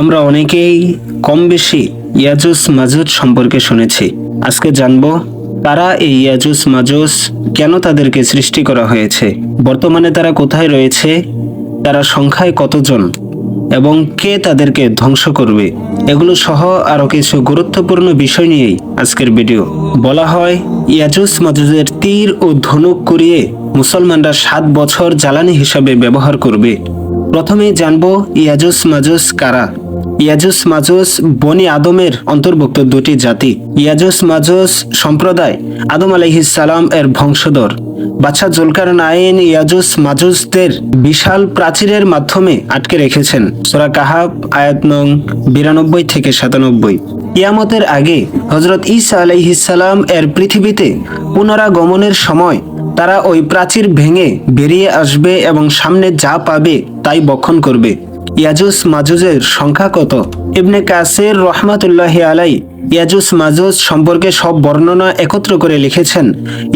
আমরা অনেকেই কম বেশি ইয়াজুস মাজুজ সম্পর্কে শুনেছি। আজকে জানব তারা এই ইয়াজুস মাজুস কেন তাদেরকে সৃষ্টি করা হয়েছে? বর্তমানে তারা কোথায় রয়েছে? তারা সংখ্যায় কতজন? এবং কে তাদেরকে ধ্বংস করবে? এগুলো সহ আরও কিছু গুরুত্বপূর্ণ বিষয় নিয়েই আজকের ভিডিও। বলা হয়, ইয়াজুস মাজুজের তীর ও ধনুক করিয়ে মুসলমানরা সাত বছর জ্বালানি হিসাবে ব্যবহার করবে। প্রথমেই জানব, ইয়াজুস মাজুস কারা? ইয়াজুস মাজুস বনি আদমের অন্তর্ভুক্ত দুটি জাতি। ইয়াজুস মাজুস সম্প্রদায় আদম সালাম এর বংশধর। বাচ্চা জুলকার নাইন ইয়াজুস মাজুসদের বিশাল প্রাচীরের মাধ্যমে আটকে রেখেছেন। সোরা কাহাব আয়াত নং বিরানব্বই থেকে সাতানব্বই। ইয়ামতের আগে হজরত ঈসা আলাইহিসালাম এর পৃথিবীতে পুনরাগমনের সময় তারা ওই প্রাচীর ভেঙে বেরিয়ে আসবে এবং সামনে যা পাবে তাই বক্ষণ করবে। ইয়াজুস মাজুজের সংখ্যা কত? ইবনে কাসির রহমাতুল্লাহ আলাই ইয়াজুস মাজুজ সম্পর্কে সব বর্ণনা একত্র করে লিখেছেন,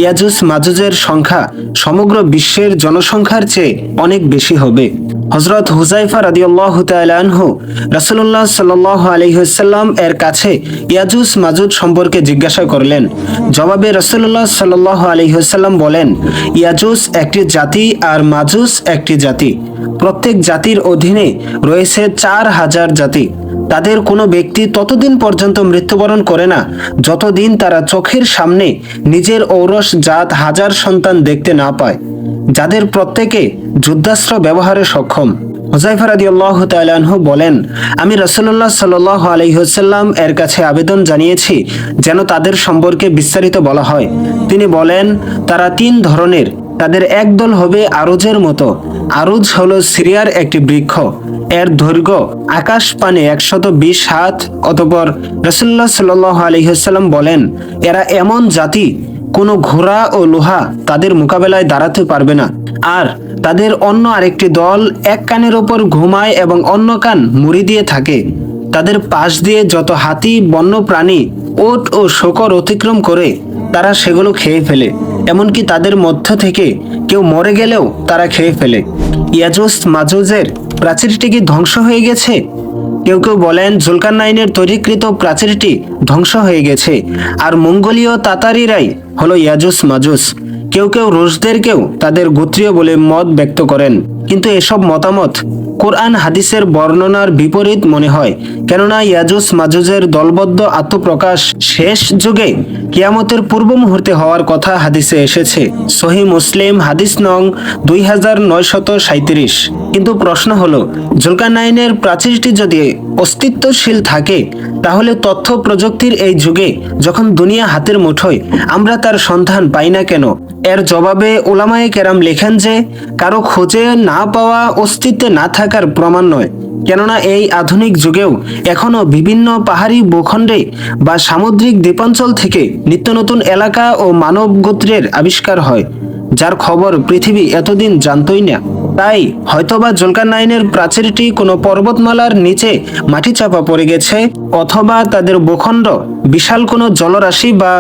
ইয়াজুস মাজুজের সংখ্যা সমগ্র বিশ্বের জনসংখ্যার চেয়ে অনেক বেশি হবে। হজরত হুজাইফা রাদিয়াল্লাহু তাআলা আনহু রাসূলুল্লাহ সাল্লাল্লাহু আলাইহি এর কাছে ইয়াজুস মাজুদ সম্পর্কে জিজ্ঞাসা করলেন। জবাবে রাসূলুল্লাহ সাল্লাল্লাহু আলাইহি বলেন, ইয়াজুস একটি জাতি আর মাজুস একটি জাতি। প্রত্যেক জাতির অধীনে রয়েছে চার হাজার জাতি। তাদের কোনো ব্যক্তি ততদিন পর্যন্ত মৃত্যুবরণ করে না, যতদিন তারা চোখের সামনে নিজের ঔরস জাত হাজার সন্তান দেখতে না পায়, যাদের প্রত্যেকে যুদ্ধাস্ত্র ব্যবহারে সক্ষম। হুজাইফা রাদিয়াল্লাহু তাআলা আনহু বলেন, আমি রাসূলুল্লাহ সাল্লাল্লাহু আলাইহি ওয়াসাল্লাম এর কাছে আবেদন জানিয়েছি যেন তাদের সম্পর্কে বিস্তারিত বলা হয়। তিনি বলেন, তারা তিন ধরনের তাদের একদল হবে আরুজের মতো। আরুজ হলো সিরিয়ার একটি বৃক্ষ। এর দৈর্ঘ্য আকাশ পানে একশত বিশ হাত। অতপর রসুল্লাহ সাল আলহিহাল্লাম বলেন, এরা এমন জাতি, কোনো ঘোড়া ও লোহা তাদের মোকাবেলায় দাঁড়াতে পারবে না। আর তাদের অন্য আরেকটি দল এক কানের ওপর ঘুমায় এবং অন্য কান মুড়ি দিয়ে থাকে। তাদের পাশ দিয়ে যত হাতি, বন্য প্রাণী, ওট ও শকর অতিক্রম করে, তারা সেগুলো খেয়ে ফেলে। এমনকি তাদের মধ্য থেকে কেউ মরে গেলেও তারা খেয়ে ফেলে। ইয়াজুস মাজুজের প্রাচীরটি কি ধ্বংস হয়ে গেছে? কেউ কেউ বলেন জুলকারনাইনের তৈরিকৃত প্রাচীরটি ধ্বংস হয়ে গেছে, আর মঙ্গোলীয় তাতারিরাই হলো ইয়াজুস মাজুস কেউ কেউ রুশদেরকেও তাদের গোত্রীয় বলে মত ব্যক্ত করেন। কিন্তু এসব মতামত কোরআন হাদিসের বর্ণনার বিপরীত মনে হয়। কেননা ইয়াজুস মাজুজের দলবদ্ধ আত্মপ্রকাশ শেষ যুগে কিয়ামতের পূর্ব মুহূর্তে হওয়ার কথা হাদিসে এসেছে। সহি মুসলিম হাদিস নং দুই হাজার নয়শত সাঁত্রিশ কিন্তু প্রশ্ন হলো, জুলকানাইনের প্রাচীরটি যদি অস্তিত্বশীল থাকে, তাহলে তথ্য প্রযুক্তির এই যুগে যখন দুনিয়া হাতের মুঠোয়, আমরা তার সন্ধান পাই না কেন? এর জবাবে ওলামায়ে কেরাম লেখেন যে, কারও খোঁজে না পাওয়া অস্তিত্বে না থাকার প্রমাণ নয়। কেননা এই আধুনিক যুগেও এখনও বিভিন্ন পাহাড়ি ভূখণ্ডে বা সামুদ্রিক দ্বীপাঞ্চল থেকে নিত্য নতুন এলাকা ও মানব গোত্রের আবিষ্কার হয়, যার খবর পৃথিবী এতদিন জানতই না। তাই হয়তোবা জুলকারনাইনের প্রাচীরটি কোনো পর্বতমালার নিচে মাটি চাপা পড়ে গেছে, অথবা তাদের ভূখণ্ড বিশাল কোনো জলরাশি বা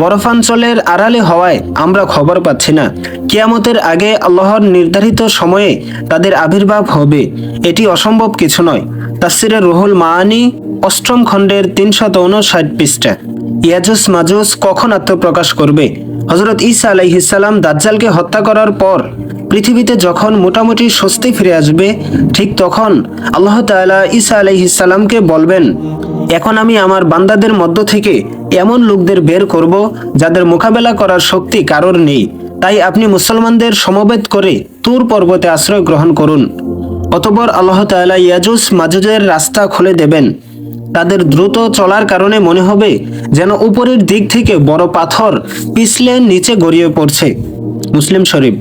বরফাঞ্চলের আড়ালে হওয়ায় আমরা খবর পাচ্ছি না। কিয়ামতের আগে আল্লাহর নির্ধারিত সময়ে তাদের আবির্ভাব হবে, এটি অসম্ভব কিছু নয়। তাফসিরের রুহুল মাআনি অষ্টম খণ্ডের তিনশত উনষাট পৃষ্ঠা। ইয়াজুস মাজুস কখন আত্মপ্রকাশ করবে? হজরত ঈসা আলাইহিসাল্লাম দাজ্জালকে হত্যা করার পর পৃথিবীতে যখন মোটামুটি স্বস্তি ফিরে আসবে, ঠিক তখন আল্লাহ তাআলা ঈসা আলাইহিসাল্লামকে বলবেন, এখন আমি আমার বান্দাদের মধ্য থেকে এমন লোকদের বের করব যাদের মোকাবেলা করার শক্তি কারোর নেই। তাই আপনি মুসলমানদের সমবেত করে তুর পর্বতে আশ্রয় গ্রহণ করুন। অতপর আল্লাহ তাআলা ইয়াজুস মাজুজের রাস্তা খুলে দেবেন। তাদের দ্রুত চলার কারণে মনে হবে যেন উপরের দিক থেকে বড় পাথর পিছলে নিচে গড়িয়ে পড়ছে। মুসলিম শরীফ।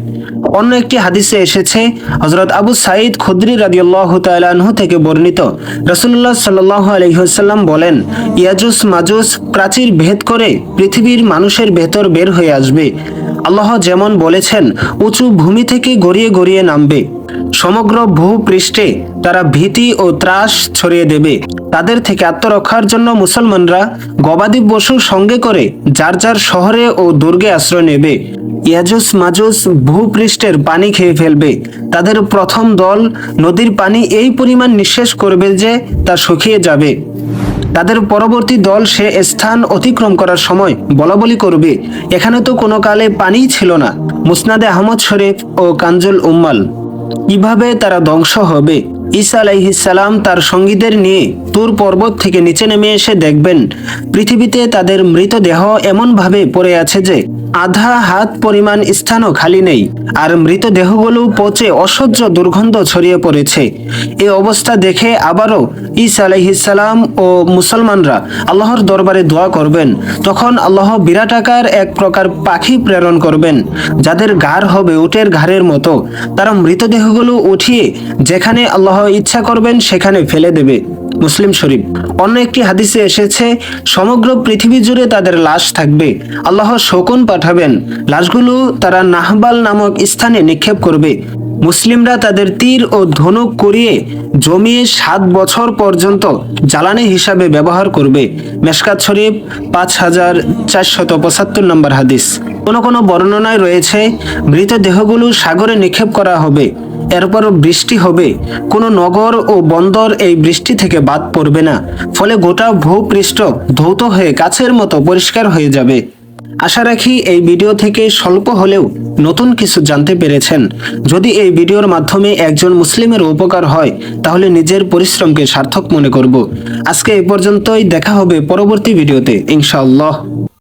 অন্য একটি হাদিসে এসেছে হজরত আবু সাঈদ খুদ্রি রাদিয়াল্লাহ তালাহ থেকে বর্ণিত। রসুল্লাহ সাল্লাহ আলহিহাল্লাম বলেন, ইয়াজুস মাজুস প্রাচীর ভেদ করে পৃথিবীর মানুষের ভেতর বের হয়ে আসবে। আল্লাহ যেমন বলেছেন, উঁচু ভূমি থেকে গড়িয়ে গড়িয়ে নামবে। সমগ্র ভূপৃষ্ঠে তারা ভীতি ও ত্রাস ছড়িয়ে দেবে। তাদের থেকে আত্মরক্ষার জন্য মুসলমানরা গবাদি পশু সঙ্গে করে যার যার শহরে ও দুর্গে আশ্রয় নেবে। ইয়াজুস মাজুস ভূপৃষ্ঠের পানি খেয়ে ফেলবে। তাদের প্রথম দল নদীর পানি এই পরিমাণ নিঃশেষ করবে যে তা শুকিয়ে যাবে। তাদের পরবর্তী দল সে স্থান অতিক্রম করার সময় বলাবলি করবে। এখানে তো কোনো কালে পানিই ছিল না। মুসনাদে আহমদ শরীফ ও কাঞ্জুল উম্মাল। কীভাবে তারা ধ্বংস হবে? ঈসা আলাইহিসালাম তার সঙ্গীদের নিয়ে তুর পর্বত থেকে নিচে নেমে এসে দেখবেন, পৃথিবীতে তাদের মৃতদেহ এমনভাবে পড়ে আছে যে আধা হাত পরিমাণ স্থানও খালি নেই, আর মৃতদেহগুলো পচে অসহ্য দুর্গন্ধ ছড়িয়ে পড়েছে। এই অবস্থা দেখে আবারও ঈসা আলাইহিসালাম ও মুসলমানরা আল্লাহর দরবারে দোয়া করবেন। তখন আল্লাহ বিরাট আকার এক প্রকার পাখি প্রেরণ করবেন, যাদের ঘাড় হবে উটের ঘাড়ের মতো। তারা মৃতদেহগুলো উঠিয়ে যেখানে আল্লাহ ইচ্ছা করবেন সেখানে ফেলে দেবে। মুসলিম শরীফ। অন্য একটি হাদিসে এসেছে, সমগ্র পৃথিবী জুড়ে তাদের লাশ থাকবে। আল্লাহ শকুন পাঠাবেন, লাশগুলো তারা নাহবাল নামক স্থানে নিক্ষেপ করবে। মুসলিমরা তাদের তীর ও ধনুক করিয়ে জমিয়ে সাত বছর পর্যন্ত জ্বালানি হিসাবে ব্যবহার করবে। মেশকাত শরীফ, পাঁচ হাজার চারশত পঁচাত্তর নম্বর হাদিস। কোনো কোনো বর্ণনায় রয়েছে, মৃতদেহগুলো সাগরে নিক্ষেপ করা হবে। এরপর বৃষ্টি হবে। কোনো নগর ও বন্দর এই বৃষ্টি থেকে বাদ পড়বে না। ফলে গোটা ভূপৃষ্ঠ ধৌত হয়ে কাছের মতো পরিষ্কার হয়ে যাবে। আশা রাখি এই ভিডিও থেকে স্বল্প হলেও নতুন কিছু জানতে পেরেছেন। যদি এই ভিডিওর মাধ্যমে একজন মুসলিমের উপকার হয়, তাহলে নিজের পরিশ্রমকে সার্থক মনে করব। আজকে এ পর্যন্তই। দেখা হবে পরবর্তী ভিডিওতে, ইনশাআল্লাহ।